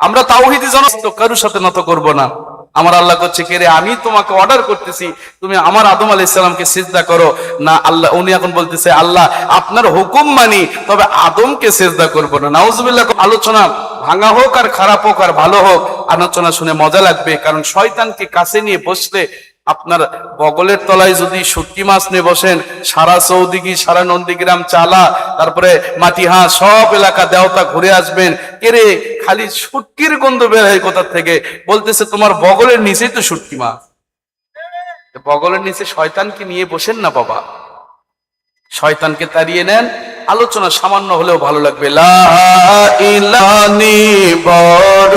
আমরা তাওহিদি জনস্ত, কারুর সাথে নত করব না। আমার আল্লাহ করছে, কে রে, আমি তোমাকে অর্ডার করতেছি, তুমি আমার আদম আলি ইসলামকে সিজদা করো। না, আল্লাহ, উনি এখন বলতেছে, আল্লাহ, আপনার হুকুম মানি, তবে আদমকে সেজদা করব না। নাউজবিল্লাহ, আলোচনা ভাঙা হোক আর খারাপ হোক আর ভালো হোক, আলোচনা শুনে মজা লাগবে, কারণ শয়তানকে কাছে নিয়ে বসলে আপনার বগলের তলায় যদি শুটকি মাছ নিয়ে বসেন, সারা চৌদিঘি, সারা নন্দীগ্রাম চালা, তারপরে মাটিহা, সব এলাকা দেওতা ঘুরে আসবেন। কেরে খালি শুটকির গন্ধ বের হয় কোথা থেকে? বলতেছে, তোমার বগলের নিচেই তো শুটকি মাছ। বগলের নিচে শয়তানকে নিয়ে বসেন না বাবা। শয়তানকে তাড়িয়ে নেন। আলোচনা সামান্য হলেও ভালো লাগবে। লা ইলানি বড়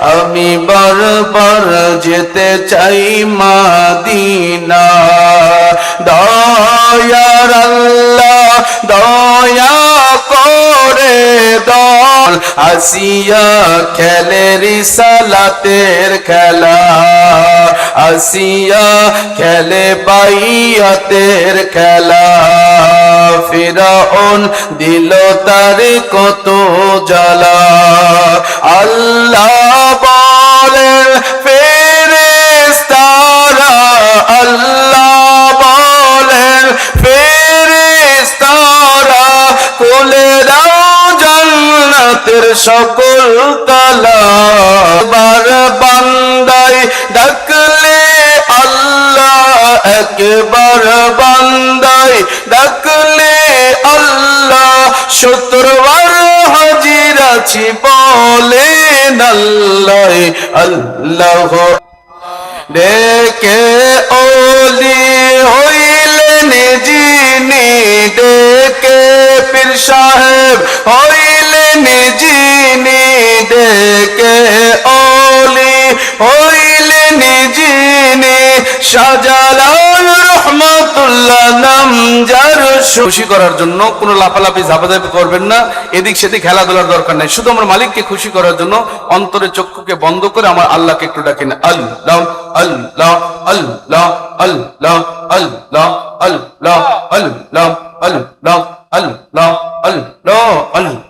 আমি বারবার যেতে চাই মাদিনা। দয়ার আল্লাহ, দয়া করে দল। আসিয়া খেলে রিসালাতের খেলা। আসিয়া খেলে বাইয়াতের খেলা। ফিরাউন দিল তার কত জ্বালা। আল্লাহ সকল তালা বার বান্দাই ডাকলে আল্লাহ একবার বান্দাই ডাকলে আল্লাহ সত্তরবার হাজির আছি বলেন আল্লাহ আল্লাহ। ডেকে ওলি হইলেন যিনি, ডেকে পীর সাহেব হইলেন যিনি ডেকে ওলি হইলেন যিনি শাহজালাল রহমাতুল্লাহ নাম যার খুশি করার জন্য কোনো লাফালাফি ঝাপাঝাপি করবেন না এদিক সেদিক খেলাধুলার দরকার নাই শুধু আমার মালিককে খুশি করার জন্য অন্তরে চক্ষুকে বন্ধ করে আমার আল্লাহকে একটু ডাকেন আল্লাহ আল্লাহ আল্লাহ আল্লাহ আল্লাহ আল্লাহ আল্লাহ আল্লাহ আল্লাহ আল্লাহ আল্লাহ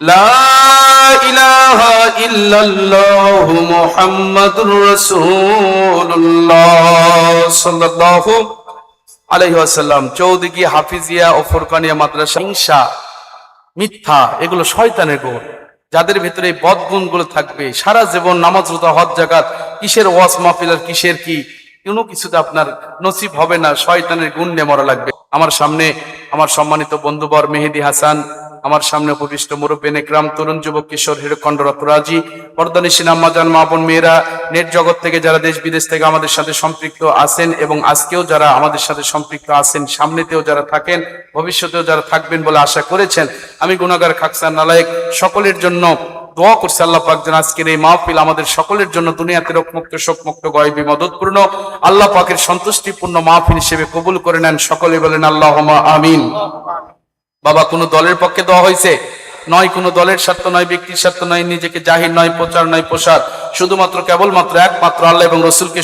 لا إله إلا الله محمد رسول الله صلى الله আলাইহি ওয়াসাল্লাম চৌদিকি হাফিজিয়া ও ফুরকানিয়া মাদ্রাসা হিংসা মিথ্যা এগুলো শয়তানের গুণ যাদের ভিতরে এই বদগুণগুলো থাকবে সারা জীবন নামাজ রোজা হজ জাকাত কিসের ওয়াজ মাহফিল আর কিসের কি কোনো কিছুতে আপনার নসিব হবে না শয়তানের গুণ নিয়ে মরা লাগবে আমার সামনে আমার সম্মানিত বন্ধুবর মেহেদি হাসান, আমার সামনে উপবিষ্ট মুরব্বী নেকরাম তরুণ যুবক কিশোর হিরকণ্ড রতরাজি পর্দানিসীন আম্মাজান মা বোন মেয়েরা, নেট জগৎ থেকে যারা দেশ বিদেশ থেকে আমাদের সাথে সম্পৃক্ত আছেন এবং আজকেও যারা আমাদের সাথে সম্পৃক্ত আছেন, সামনেতেও যারা থাকেন, ভবিষ্যতেও যারা থাকবেন বলে আশা করেছেন, আমি গুণাগার খাকসান নালায়েক, সকলের জন্য দোয়া করছি আল্লাহ পাক যেন আজকের এই মাহফিল আমাদের সকলের জন্য দুনিয়াতে রোগমুক্ত, শোকমুক্ত গয়বি মদতপূর্ণ, আল্লাহ পাকের সন্তুষ্টিপূর্ণ মাহফিল হিসেবে কবুল করে নেন। সকলে বলেন আল্লাহ আমিন। বাবা, কোনো দলের পক্ষে দেওয়া হয়েছে? নয়, কোনো দলের স্বার্থ নয়, ব্যক্তির স্বার্থ নয়, নিজেকে জাহির নয়, প্রচার নয় প্রসাদ শুধুমাত্র, কেবলমাত্র একমাত্র আল্লাহ এবং রসুলকে